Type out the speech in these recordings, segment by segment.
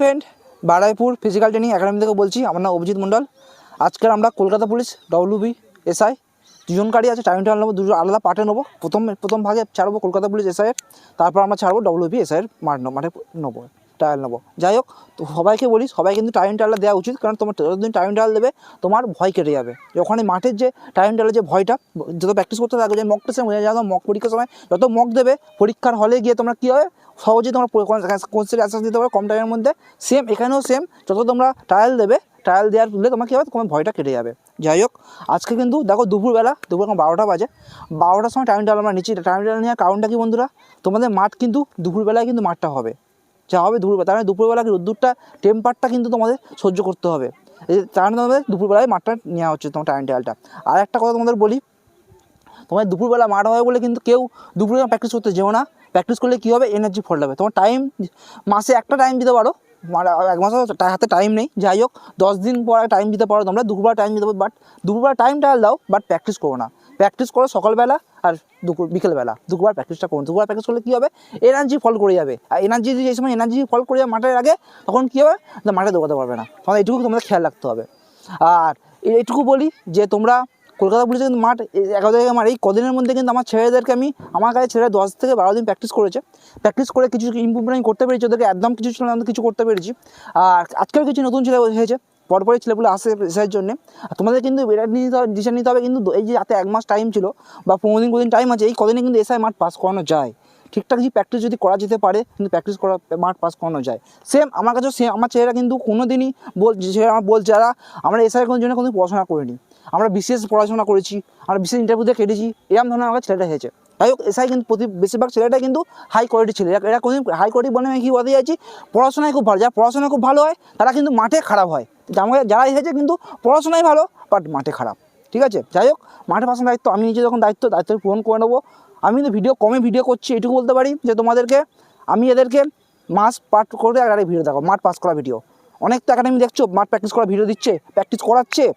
Friend Baraipur physical training academy থেকে বলছি, আমার নাম অভিজিৎ মণ্ডল। আজকের আমরা কলকাতা পুলিশ ডব্লিউবি এসআই দুজন গাড়ি আছে টাইম টাইম নেব, দুজন আলাদা পার্টে নেব। প্রথম প্রথম ভাগে ছাড়বো কলকাতা পুলিশ এসআইয়ের তারপর আমরা ছাড়বো ডব্লিউবি এসআইয়ের মাঠ মাঠে নেব। ট্রায়াল নেব। যাই হোক তো সবাইকে বলি, সবাই কিন্তু টাইম ট্রায়ালটা দেওয়া উচিত, কারণ তোমার যতদিন টাইম ট্রায়াল দেবে, তোমার ভয় কেটে যাবে। ওখানে মাঠের যে টাইম ট্রায়ালের যে ভয়টা, যত প্র্যাকটিস করতে থাকবে যে মক টেস্টে বোঝা যায় মক পরীক্ষার সময়, যত মক দেবে, পরীক্ষার হলে গিয়ে তোমরা কী হবে? সহজে তোমরা কোর্সের অ্যাসেস দিতে পারো, কম টাইমের মধ্যে। সেম এখানেও সেম যত তোমরা ট্রায়াল দেবে ট্রায়াল দেওয়ার তুলে তোমার কী হবে? তোমার ভয়টা কেটে যাবে। যাই হোক আজকে কিন্তু দেখো দুপুরবেলা, দুপুর এখন বারোটা বাজে, বারোটার সময় টাইম ট্রায়াল আমরা নিচ্ছি। টাইম ট্রায়াল নেওয়ার কারণটা কি বন্ধুরা? তোমাদের মাঠ কিন্তু দুপুরবেলায় কিন্তু মাঠটা হবে। যা হবে দুপুরবেলা। তার মানে দুপুরবেলা রোদ্দুরটা টেম্পারটা কিন্তু তোমাদের সহ্য করতে হবে। তার মানে তোমাদের দুপুরবেলায় মাঠটা নেওয়া হচ্ছে তোমার টাইম ট্রায়ালটা আর একটা কথা তোমাদের বলি তোমার দুপুরবেলা মাঠ হবে বলে কিন্তু কেউ দুপুরবেলা প্র্যাকটিস করতে যেও না। প্র্যাকটিস করলে কী হবে? এনার্জি ফল হবে তোমার টাইম মাসে একটা টাইম দিতে পারো। মানে এক মাসে হাতে টাইম নেই। যাই হোক, দশ দিন পর টাইম দিতে পারো তোমরা। দুপুরবেলা টাইম দিতে পারো বাট দুপুরবেলা টাইম ট্রায়াল দাও বাট প্র্যাকটিস করো না। প্র্যাকটিস করো সকালবেলা আর দুপুর, বিকেলবেলা। দুপুরবার প্র্যাকটিসটা করুন দুপুরবার প্র্যাকটিস করলে কী হবে? এনার্জি ফল করে যাবে। আর এনার্জি যে সময় এনার্জি ফল করে যাবে মাঠের আগে, তখন কী হবে? মাঠে দৌড়াতে পারবে না। তখন এইটুকু তোমাদের খেয়াল রাখতে হবে। আর এইটুকু বলি যে তোমরা কলকাতা পুলিশের কিন্তু মাঠ এই এগারো জায়গায় মাঠ। এই কদিনের মধ্যে কিন্তু আমার ছেলেদেরকে আমি, আমার কাছে ছেলেরা দশ থেকে বারো দিন প্র্যাকটিস করেছে। প্র্যাকটিস করে কিছু ইম্প্রুভমেন্ট করতে পেরেছি। ওদেরকে একদম কিছু ছিল না কিছু করতে পেরেছি। আর আজকেও কিছু নতুন ছেলে হয়েছে পরপরই ছেলেগুলো আসে এসের জন্য। আর তোমাদের কিন্তু এটা নিতে হবে ডিসিশন নিতে হবে কিন্তু এই যে হাতে এক মাস টাইম ছিল বা পনেরো দিন দিন টাইম আছে, এই কদিনে কিন্তু এসআই মাঠ পাস করানো যায়। ঠিকঠাক যদি প্র্যাকটিস যদি করা যেতে পারে, কিন্তু প্র্যাকটিস করা, মাঠ পাস করানো যায়। সেম আমার কাছেও সেম আমার ছেলেরা কিন্তু কোনো দিনই বল আমার বল যারা আমরা এসআই কোনো জন্য কোনো পড়াশোনা করিনি। আমরা বিশেষ পড়াশোনা করেছি, আমরা বিশেষ ইন্টারভিউ দিয়ে কেটেছি এরকম ধরনের আমার ছেলেটা হয়েছে। যাই হোক, এসআই কিন্তু প্রতি বেশিরভাগ ছেলেটা কিন্তু হাই কোয়ালিটি ছেলে। এরা- কোনো হাই কোয়ালিটি বলে আমি কী বলতে চাইছি, পড়াশোনায় খুব ভালো। যারা পড়াশোনা খুব ভালো হয়, তারা কিন্তু মাঠে খারাপ হয়। আমাকে যারা এসেছে কিন্তু পড়াশোনায় ভালো বাট মাঠে খারাপ। ঠিক আছে? যাই হোক, মাঠে পাশার দায়িত্ব, আমি নিজে যখন দায়িত্ব দায়িত্ব পূরণ করে নেব। আমি কিন্তু ভিডিও কমে ভিডিও করছি, এটুকু বলতে পারি যে তোমাদেরকে, আমি এদেরকে মাস পাঠ করে আগে ভিডিও দেখো মাঠ পাস করা ভিডিও অনেক তো একাডেমি দেখছ মাঠ প্র্যাকটিস করা ভিডিও দিচ্ছে প্র্যাকটিস করাচ্ছে।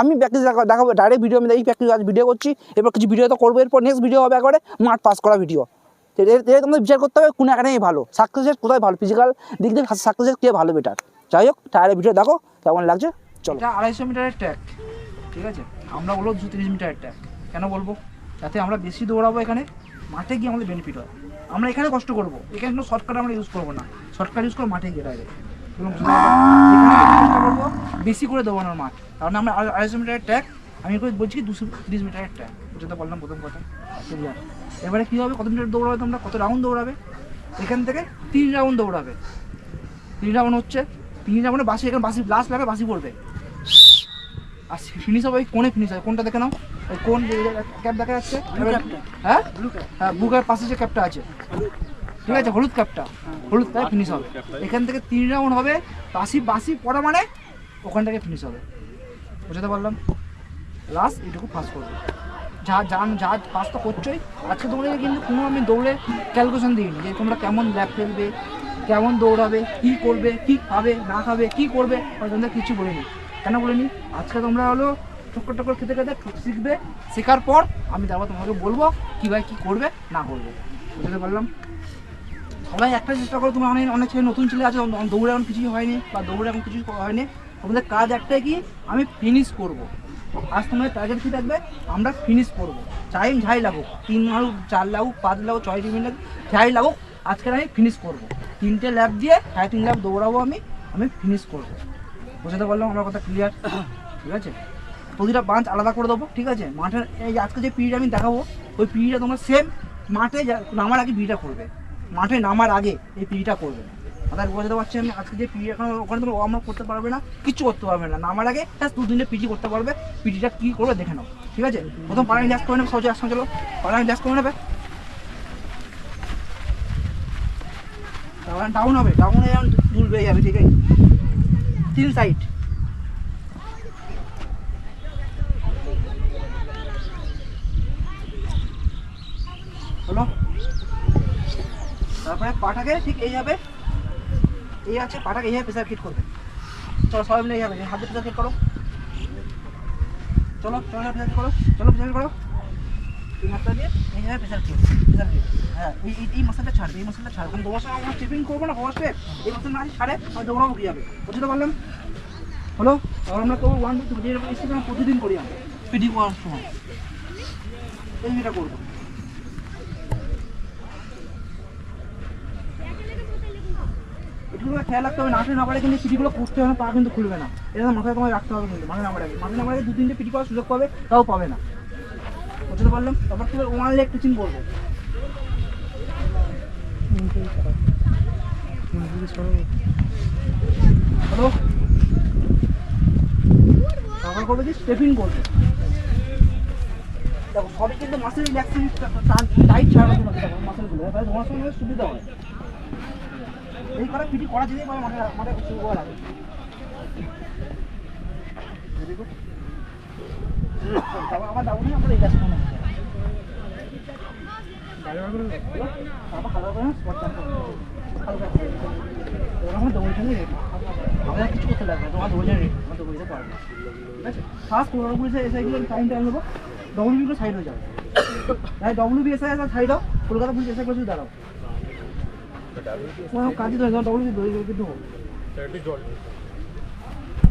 আমি প্র্যাকটিস দেখাবো ডাইরেক্ট ভিডিও আমি এই প্র্যাকটিস আজ ভিডিও করছি, এরপর কিছু ভিডিও তো করব, এরপর নেক্সট ভিডিও হবে একবারে মাঠ পাস করা ভিডিও এর তোমাদের বিচার করতে হবে কোন একাডেমি ভালো সাকসেসের কোথায় ভালো ফিজিক্যাল দিক দিয়ে সাকসেসের কে ভালো বেটার যাই হোক টায়ারের ভিডিও দেখো, কেমন লাগছে, চলো। আড়াইশো মিটারের ট্র্যাক ঠিক আছে? আমরা বলব দুশো তিরিশ মিটারের ট্র্যাক কেন বলব? যাতে আমরা বেশি দৌড়াবো এখানে, মাঠে গিয়ে আমাদের বেনিফিট হয়। আমরা এখানে কষ্ট করব, এখানে কোনো শর্টকাট আমরা ইউজ করব না। শর্টকাট ইউজ করব মাঠে গিয়ে ডাইরেক্ট এবং বেশি করে দৌড়ানোর মাঠ। কারণ আমরা আড়াইশো মিটারের ট্র্যাক আমি করে বলছি কি দুশো তিরিশ মিটারের ট্র্যাক যেটা বললাম প্রথম কথা। ক্লিয়ার এবারে কী হবে কত মিটার দৌড়াবে তোমরা কত রাউন্ড দৌড়াবে? এখান থেকে তিন রাউন্ড দৌড়াবে। তিন রাউন্ড হচ্ছে তিন রাউন্ডে বাসি এখানে বাসি লাস্ট লাগে বাসি পড়বে। আর ফিনিশ হবে ওই কোণে ফিনিশ হবে কোনটা দেখে নাও। ওই কোন ক্যাপ দেখা যাচ্ছে হ্যাঁ? হ্যাঁ বুকের পাশে যে ক্যাপটা আছে। ঠিক আছে হলুদ ক্যাপটা হলুদ ক্যাপ ফিনিশ হবে। এখান থেকে তিন রাউন্ড হবে বাসি বাসি পড়া মানে ওখান থেকে ফিনিশ হবে। বুঝতে পারলাম লাস্ট এটুকু পাস করবে। যা জান যা পাস তো করছোই। আজকে তোমাদের কিন্তু কোনো আমি দৌড়ে ক্যালকুলেশন দিইনি যে তোমরা কেমন ল্যাপ ফেলবে, কেমন দৌড়াবে, কি করবে, কি খাবে, না খাবে, কি করবে আমি তোমাদের কিছু বলিনি। কেন বলিনি? আজকে তোমরা হলো টুকর টুকর খেতে খেতে শিখবে, শেখার পর আমি তারপর তোমাকে বলব কীভাবে কী করবে, না করবে। বুঝতে পারলাম সবাই একটা চেষ্টা করো, তোমরা অনেক অনেক ছেলে নতুন ছেলে আছে, দৌড়ে এখন কিছুই হয়নি বা দৌড়ে এখন কিছু হয়নি। তোমাদের কাজ একটাই কি? আমি ফিনিশ করব। আজ তোমাদের টার্গেট কী থাকবে? আমরা ফিনিশ করব। টাইম যাই লাগুক, তিন লাগুক, চার লাগুক, পাঁচ লাগুক, ছয় লাগুক, যাই লাগুক আজকে আমি ফিনিশ করব। তিনটে ল্যাব দিয়ে সাড়ে তিন ল্যাব দৌড়াবো আমি আমি ফিনিশ করব। বুঝতে পারলাম আমার কথা ক্লিয়ার ঠিক আছে? প্রতিটা বাঞ্চ আলাদা করে দেবো, ঠিক আছে? মাঠের এই আজকে যে পিরিয়ড আমি দেখাবো, ওই পিড়িটা তোমরা সেম মাঠে নামার আগে পিরিয়ডটা করবে। মাঠে নামার আগে এই পিড়িটা করবে। তাদের বোঝাতে পারছি আমি আজকে যে পিরিয়ড এখন ওখানে তোমরা আমরা করতে পারবে না, কিচ্ছু করতে পারবে না। নামার আগে জাস্ট দু দিনে পিজি করতে পারবে। পিটিটা কী করবে দেখে নাও, ঠিক আছে? প্রথম পাড়ায় রিল্যাক্স করে নেবে সহজে একসঙ্গে চলো। পাড়ায় রিল্যাক্স করে নেবে ডাউন হবে ডাউনে যেমন তুলবে যাবে, ঠিক আছে? তিন সাইড হলো তারপরে পাটাকে ঠিক এই যাবে। এই আছে পাটাকে এইভাবে প্রেসার ফিট করবে। চলো সবাই মিলে এইভাবে হাতে প্রেসার ফিট করো। চলো চলো প্রেসার করো চলো প্রেসার করো। এই দিয়ে খেয়ে হ্যাঁ এই এই- এই মশলাটা ছাড়বে এই মশলাটা ছাড়বে। কারণ তোমার সঙ্গে আমরা টিফিন করব না এই মশলা না ছাড়ে আমি দৌড়াবো কি যাবে বুঝতে পারলাম? হলো? আর আমরা ওয়ান টু থ্রি প্রতিদিন করি আমরা। পিডি করার সময় এই যেটা করব। এগুলো খেয়াল রাখতে হবে নাচে না পারে কিন্তু পিটিগুলো করতে হবে না, তা কিন্তু খুলবে না। এটা মাথায় তোমায় রাখতে হবে কিন্তু মাথায় না পারে মাথায় না পারে দু তিনটে পিটি করার সুযোগ পাবে, তাও পাবে না। বুঝতে পারলাম? তারপর তুমি ওয়ান লেগ টিচিং করব। হ্যালো তারপর করবে কি? স্টেপিং করবে। দেখো, সবই কিন্তু মাসের রিল্যাক্সিং টাইট ছাড়া দেখো মাসেলগুলো তোমার সঙ্গে সুবিধা হয় এই করা পিটি করা যেতেই পারে মাঠে মাঠে শুরু করা লাগে আবার যাব না আমরা আমার জন্য রেডি আমাদের কিছু করতে লাগবে তোমার দৌড় রেডি আমার দৌড় পারবে ঠিক আছে? ফার্স্ট পনেরো এসে গেলে টাইম টাইম নেব ডব্লিউ গুলো সাইড হয়ে যাবে তাই ডব্লিউ বি এসআই সাইড দাও কলকাতা পুলিশ এসআই করে দাঁড়াও কোনো কাজই ধরে যাও ডব্লিউ ধরে যাবে কিন্তু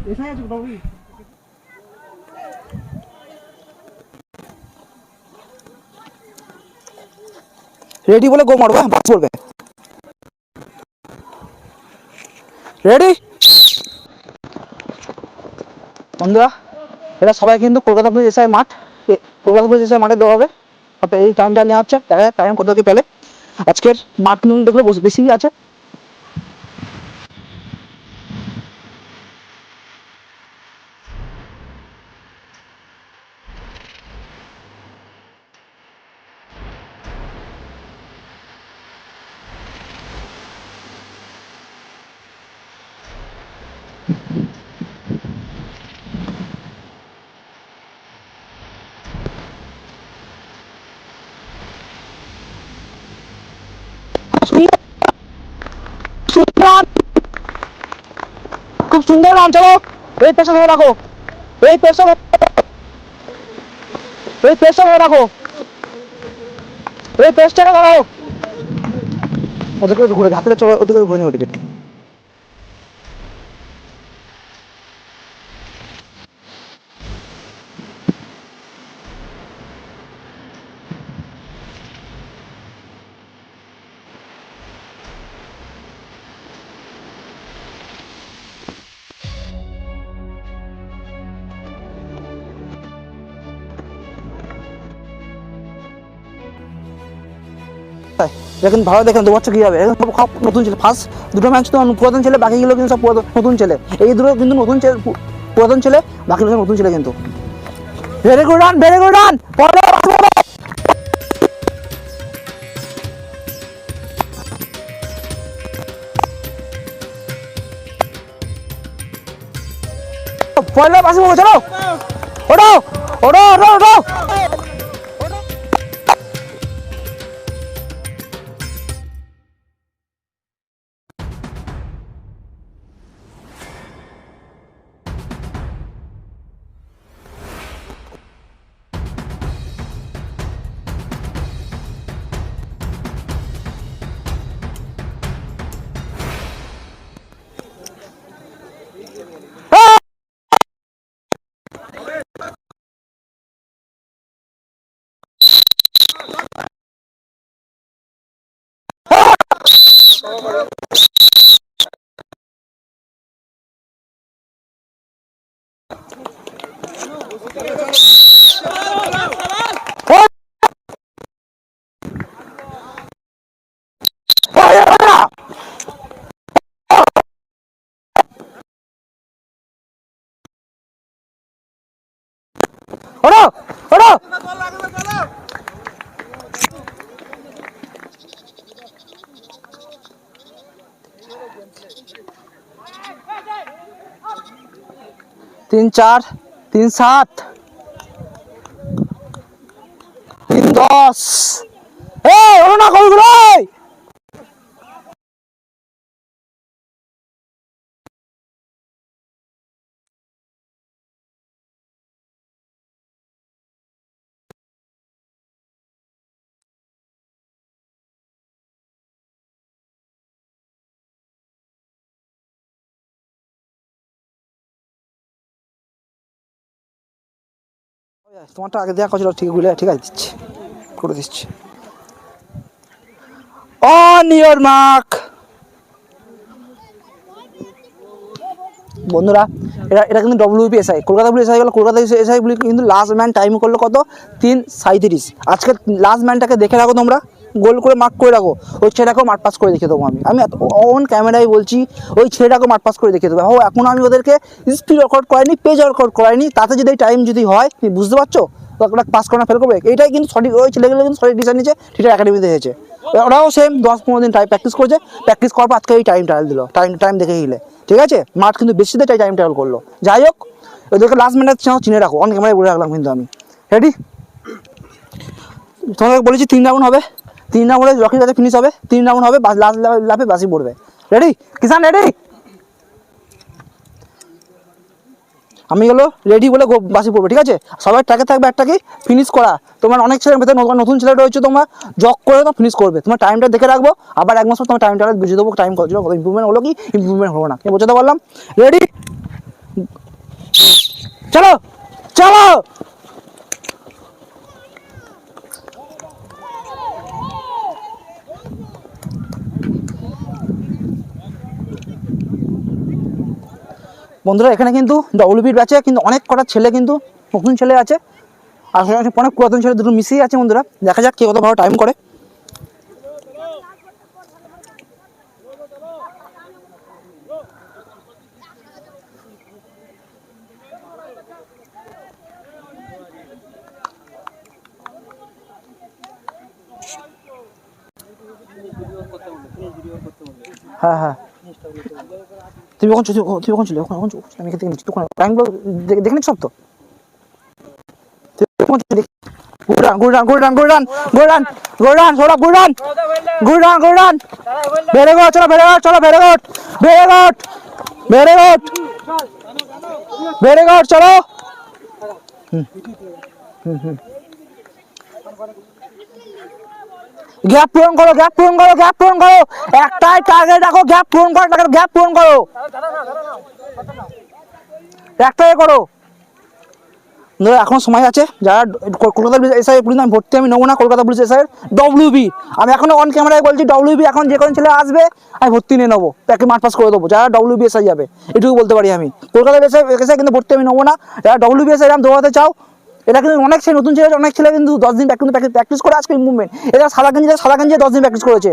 এসআই আছে ডব্লিউ রেডি বলে গো মারবো বাস করবে রেডি বন্ধুরা এটা সবাই কিন্তু কলকাতা পুলিশ এসআই মাঠ কলকাতা পুলিশ এসআই মাঠে দেওয়া হবে এই টাইমটা নেওয়া হচ্ছে দেখা যাক টাইম কোথা থেকে পেলে আজকের মাঠ নুন দেখলে বেশি আছে সুন্দর খুব সুন্দর নাম চলো এই পেশা ধরে রাখো। এই পেশা এই পেশা ধরে রাখো। এই পেশটা ধরো ওদেরকে ঘুরে হাতে চলো ওদেরকে ঘুরে ওদিকে। দেখেন ভালো দেখেন, দু বছর কি হবে? সব নতুন ছেলে। ফার্স্ট দুটো ম্যাচ তো পুরাতন ছেলে, বাকিগুলো কিন্তু সব নতুন ছেলে। এই দুটো কিন্তু নতুন ছেলে পুরাতন ছেলে, বাকিগুলো নতুন ছেলে কিন্তু। Very good run very good run পয়লা পাশে চলো! ওটো ওটো ওটো ওটো ওটো ওটো তিন চার তিন সাত তিন দশ। এই ওটো না কলগুলো তোমারটা আগে দেখা কথা ঠিক বুঝলে ঠিক আছে, দিচ্ছি। করে দিচ্ছি। অন ইয়োর মার্ক বন্ধুরা, এটা এটা কিন্তু WP SI Kolkata police SI গেল কলকাতা এসআই গুলি কিন্তু লাস্ট ম্যান টাইম করল কত? তিন সাঁত্রিশ আজকে লাস্ট ম্যানটাকে দেখে রাখো তোমরা। গোল করে মার্ক করে রাখো। ওই ছেলেটাকেও মাঠ পাস করে দেখিয়ে দেবো আমি। আমি অন ক্যামেরায় বলছি, ওই ছেলেটাকেও মাঠ পাস করে দেখিয়ে দেবো। ও এখন আমি ওদেরকে স্পিড রেকর্ড করাইনি পেজ রেকর্ড করাইনি, তাতে যদি টাইম যদি হয়, তুমি বুঝতে পারছ? ওরা পাস করে ফেল করবে। এটাই কিন্তু সঠিক, ওই ছেলেগুলো কিন্তু সঠিক ডিসিশন নিয়েছে ঠিকঠাক একাডেমিতে হয়েছে ওরাও সেম দশ পনেরো দিন টাইম প্র্যাকটিস করেছে। প্র্যাকটিস করার পর আজকে এই টাইম ট্রায়াল দিল। টাইম টাইম দেখে হিলে। ঠিক আছে? মাঠ কিন্তু বেশি বেশিতে টাইম ট্রায়াল করল। যাই হোক, ওদেরকে লাস্ট মিনিট চিনে রাখো। অন ক্যামেরায় বলে রাখলাম কিন্তু আমি। রেডি তোমাকে বলেছি তিন রাউন্ড হবে। তিন রাউন্ডে রকির কাছে ফিনিশ হবে, তিন রাউন্ড হবে লাস্ট লাফে বাসি পড়বে। রেডি কিষান রেডি আমি গেলো রেডি বলে বাসি পড়বে, ঠিক আছে? সবাই ট্র্যাকে থাকবে একটাকে ফিনিশ করা। তোমার অনেক ছেলের ভেতরে নতুন নতুন ছেলে রয়েছে তোমরা জক করে তো ফিনিশ করবে। তোমার টাইমটা দেখে রাখব, আবার এক মাস পর তোমার টাইমটা বুঝিয়ে দেবো টাইম কত ইম্প্রুভমেন্ট হলো কি? ইম্প্রুভমেন্ট হলো না। বোঝাতে পারলাম? রেডি চলো! চলো! বন্ধুরা, এখানে কিন্তু ডব্লিউবির ব্যাচে কিন্তু অনেক কটা ছেলে কিন্তু নতুন ছেলে আছে। আর অনেক পুরাতন ছেলে, দুটো মিশিয়ে আছে বন্ধুরা। দেখা যাক কে কত ভালো টাইম করে। হ্যাঁ হ্যাঁ। তুমি কখন তুমি কখন ছিলে কখন আমি থেকে নিচ্ছি তখন টাইমগুলো দেখে দেখে সব তো চলো ভেরি চলো very good very good very good very good চলো গ্যাপ পূরণ করো, গ্যাপ পূরণ করো, গ্যাপ পূরণ করো। একটাই টার্গেট রাখো, গ্যাপ পূরণ করো গ্যাপ পূরণ করো। একটাই করো। এখন সময় আছে, যারা কলকাতা পুলিশ এসআই পুলিশ আমি ভর্তি, আমি নেব না কলকাতা পুলিশ এসআই ডব্লিউবি আমি এখনও অন ক্যামেরায় বলছি ডব্লিউবি এখন যে কোনো ছেলে আসবে, আমি ভর্তি নিয়ে নেব, তাকে মাঠ পাস করে দেবো, যারা ডব্লিউবি এসআই যাবে, এটুকু বলতে পারি আমি। কলকাতা এসআই এসআই কিন্তু ভর্তি, আমি নেব না যারা ডব্লিউবি এসআই আমি দৌড়াতে চাও এটা কিন্তু অনেক ছেলে নতুন ছেলে, অনেক ছেলে কিন্তু দশ দিন প্র্যাকটিস করে আজকে ইম্প্রুভমেন্ট এটা সাদা গেঞ্জি সাদা গেঞ্জি দশ দিন প্র্যাকটিস করেছে।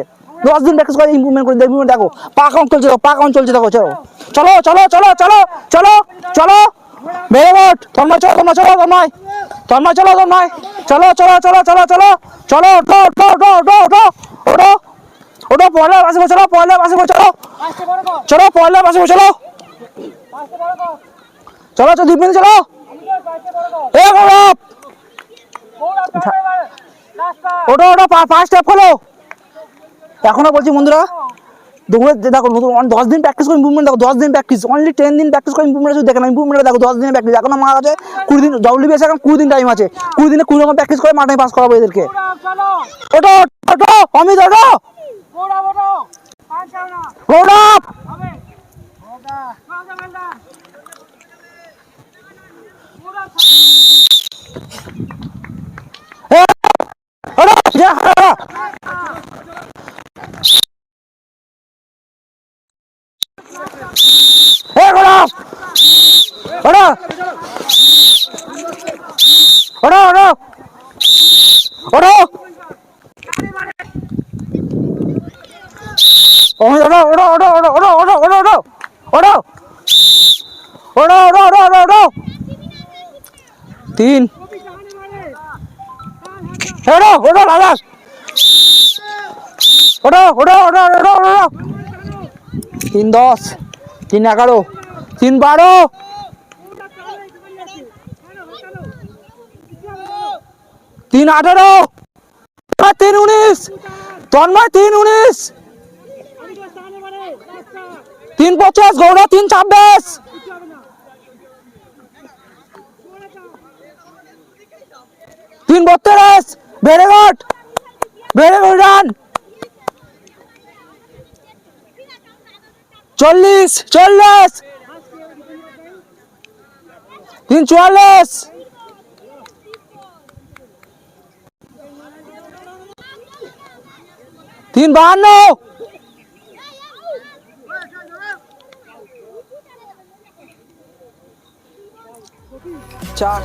দশ দিন প্র্যাকটিস করে ইম্প্রুভমেন্ট করে ইম্প্রুভমেন্ট দেখো, পা কাউন্ট চলছে, দেখো, পা কাউন্ট চলছে, দেখো, চলো। চলো চলো চলো চলো চলো চলো। ভেরি গুড তন্ময়, চলো তন্ময় চলো, তন্ময়। তন্ময়, চলো তন্ময়। চলো চলো চলো চলো চলো। চলো, ওঠো ওঠো ওঠো ওঠো ওঠো ওঠো। ওঠো, পয়লা বাসে চলো, পয়লা বাসে চলো। চলো, পয়লা বাসে চলো। চলো চলো দীপ চলো। এ গৌরব! ওটা ওটা ফার্স্ট স্টেপ হলো এখনও বলছি বন্ধুরা দৌড়ে দেখো নতুন দশ দিন প্র্যাকটিস করে ইম্প্রুভমেন্ট দেখো দশ দিন প্র্যাকটিস অনলি টেন দিন প্র্যাকটিস করে ইম্প্রুভমেন্ট শুধু দেখেন ইম্প্রুভমেন্ট দেখো দশ দিনের প্র্যাকটিস এখন আমার কাছে কুড়ি দিন ডব্লিউ বিএস এখন কুড়ি দিন টাইম আছে কুড়ি দিনে কুড়ি রকম প্র্যাকটিস করে মাঠে পাস করাবো এদেরকে। ওটো ওটো অমিত ওটো গৌরব এ, ওটো যা, ওটো। এ গৌরব ওটো ওটো ওটো ওটো অমিত তিন। ওটো ওটো রাজাস। ওটো ওটো ওটো ওটো ওটো তিন দশ, তিন এগারো, তিন বারো। তিন আঠারো তিন উনিশ, তন্ময় তিন উনিশ। তিন পঞ্চাশ গৌরব তিন ছাব্বিশ। তিন বত্রিশ very good very good run. চল্লিশ চল্লিশ। তিন চুয়াল্লিশ। তিন বাহান্ন। চার।